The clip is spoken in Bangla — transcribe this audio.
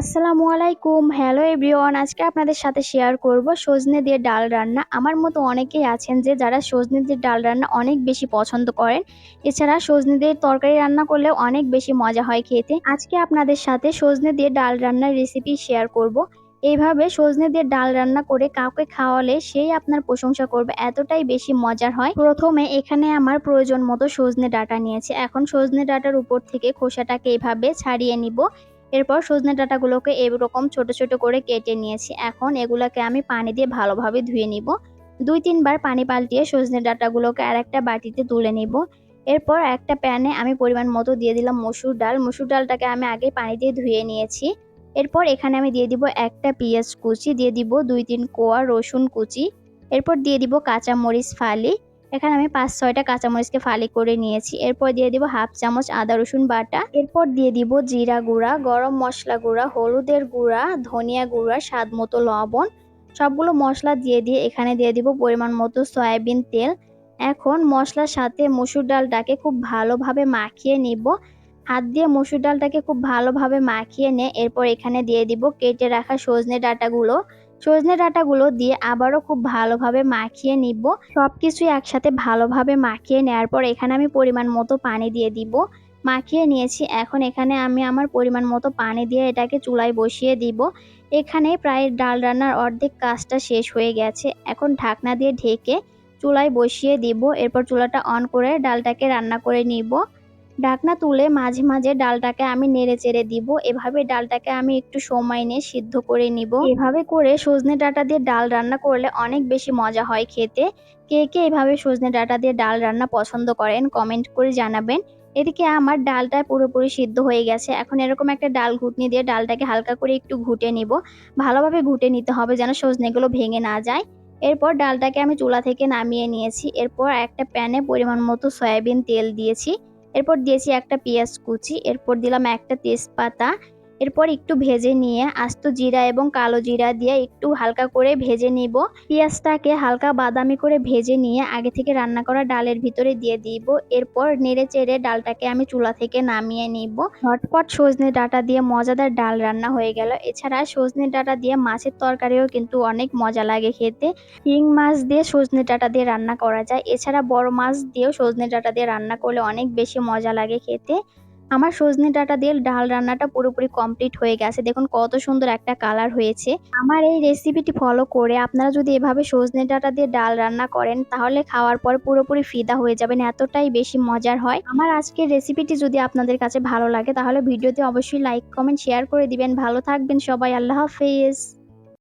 আসসালামু আলাইকুম। হ্যালো এভরিওয়ান আজকে আপনাদের সাথে শেয়ার করব সজনে দিয়ে ডাল রান্না। আমার মতো অনেকেই আছেন যে যারা সজনে দিয়ে ডাল রান্না অনেক বেশি পছন্দ করেন। এছাড়া সজনে দিয়ে তরকারি রান্না করলেও অনেক বেশি মজা হয় খেতে। আজকে আপনাদের সাথে সজনে দিয়ে ডাল রান্নার রেসিপি শেয়ার করব। এইভাবে সজনে দিয়ে ডাল রান্না করে কাউকে খাওয়ালে সেই আপনার প্রশংসা করবে, এতটাই বেশি মজার হয়। প্রথমে এখানে আমার প্রয়োজন মতো সজনে ডাটা নিয়েছে। এখন সজনে ডাটার উপর থেকে খোসাটাকে এভাবে ছাড়িয়ে নিব। এরপর সজনে ডাঁটাগুলোকে এরকম ছোট ছোট করে কেটে নিয়েছি। এখন এগুলোকে আমি পানি দিয়ে ভালোভাবে ধুয়ে নিব। দুই তিনবার পানি পাল্টিয়ে সজনে ডাঁটাগুলোকে আর একটা বাটিতে তুলে নিব। এরপর একটা প্যানে আমি পরিমাণ মতো দিয়ে দিলাম মসুর ডাল। মসুর ডালটাকে আমি আগে পানি দিয়ে ধুয়ে নিয়েছি। এরপর এখানে আমি দিয়ে দিব একটা পেঁয়াজ কুচি, দিয়ে দিব দুই তিন কোয়া রসুন কুচি। এরপর দিয়ে দিব কাঁচা মরিচ ফালি। এখানে আমি পাঁচ, ছয়টা কাঁচামরিচকে ফালি করে নিয়েছি। এরপর দিয়ে দিব হাফ চামচ আদা, রসুন বাটা। এরপর দিয়ে দিব জিরা গুঁড়া, গরম মশলা গুঁড়া, হলুদের গুঁড়া, ধনিয়া গুঁড়া, স্বাদ মতো লবণ। সবগুলো মশলা দিয়ে দিয়ে এখানে দিয়ে দিব পরিমাণ মতো সয়াবিন তেল। এখন মশলার সাথে মসুর ডালটাকে খুব ভালোভাবে মাখিয়ে নিব। হাত দিয়ে মসুর ডালটাকে খুব ভালোভাবে মাখিয়ে নে। এরপর এখানে দিয়ে দিব কেটে রাখা সজনে ডাঁটাগুলো। সজনে ডাঁটাগুলো দিয়ে আবারও খুব ভালোভাবে মাখিয়ে নিব। সব কিছুই একসাথে ভালোভাবে মাখিয়ে নেওয়ার পর এখানে আমি পরিমাণ মতো পানি দিয়ে দিব। মাখিয়ে নিয়েছি, এখন এখানে আমি আমার পরিমাণ মতো পানি দিয়ে এটাকে চুলায় বসিয়ে দিব। এখানে প্রায় ডাল রান্নার অর্ধেক কাজটা শেষ হয়ে গেছে। এখন ঢাকনা দিয়ে ঢেকে চুলায় বসিয়ে দিব। এরপর চুলাটা অন করে ডালটাকে রান্না করে নিব। ঢাকনা তুলে মাঝে মাঝে ডালটাকে আমি নেড়ে চেড়ে দিব। এভাবে ডালটাকে আমি একটু সময় নিয়ে সিদ্ধ করে নিব। এভাবে করে সজনে ডাটা দিয়ে ডাল রান্না করলে অনেক বেশি মজা হয় খেতে। কে কে এভাবে সজনে ডাটা দিয়ে ডাল রান্না পছন্দ করেন কমেন্ট করে জানাবেন। এদিকে আমার ডালটা পুরোপুরি সিদ্ধ হয়ে গেছে। এখন এরকম একটা ডাল ঘুটনি দিয়ে ডালটাকে হালকা করে একটু ঘুটে নিব। ভালোভাবে ঘুটে নিতে হবে যেন সজনেগুলো ভেঙে না যায়। এরপর ডালটাকে আমি চুলা থেকে নামিয়ে নিয়েছি। এরপর একটা প্যানে পরিমাণ মতো সয়াবিন তেল দিয়েছি। এরপর দিয়েছি একটা পেঁয়াজ কুচি এরপর দিলাম একটা তেজপাতা এরপর একটু ভেজে নিয়ে আস্ত জিরা এবং কালো জিরা দিয়ে একটু হালকা করে ভেজে নিব। পেঁয়াজটাকে হালকা বাদামি করে ভেজে নিয়ে আগে থেকে রান্না করা ডালের ভিতরে দিয়ে দিব। এরপর নেড়ে চেড়ে ডালটাকে আমি চুলা থেকে নামিয়ে নিব। ঝটপট সজনে ডাটা দিয়ে মজাদার ডাল রান্না হয়ে গেল। এছাড়া সজনে ডাটা দিয়ে মাছের তরকারিও কিন্তু অনেক মজা লাগে খেতে। শিং মাছ দিয়ে সজনে ডাটা দিয়ে রান্না করা যায়। এছাড়া বড় মাছ দিয়েও সজনে ডাটা দিয়ে রান্না করলে অনেক বেশি মজা লাগে খেতে। আমার সজনে ডাটা দিয়ে ডাল রান্নাটা পুরোপুরি কমপ্লিট হয়ে গেছে। দেখুন কত সুন্দর একটা কালার হয়েছে। আমার এই রেসিপিটি ফলো করে আপনারা যদি এভাবে সজনে ডাটা দিয়ে ডাল রান্না করেন, তাহলে খাওয়ার পর পুরোপুরি ফিদা হয়ে যাবেন, এতটাই বেশি মজার হয়। আমার আজকের রেসিপিটি যদি আপনাদের কাছে ভালো লাগে, তাহলে ভিডিওতে অবশ্যই লাইক কমেন্ট শেয়ার করে দিবেন। ভালো থাকবেন সবাই, আল্লাহ হাফেজ।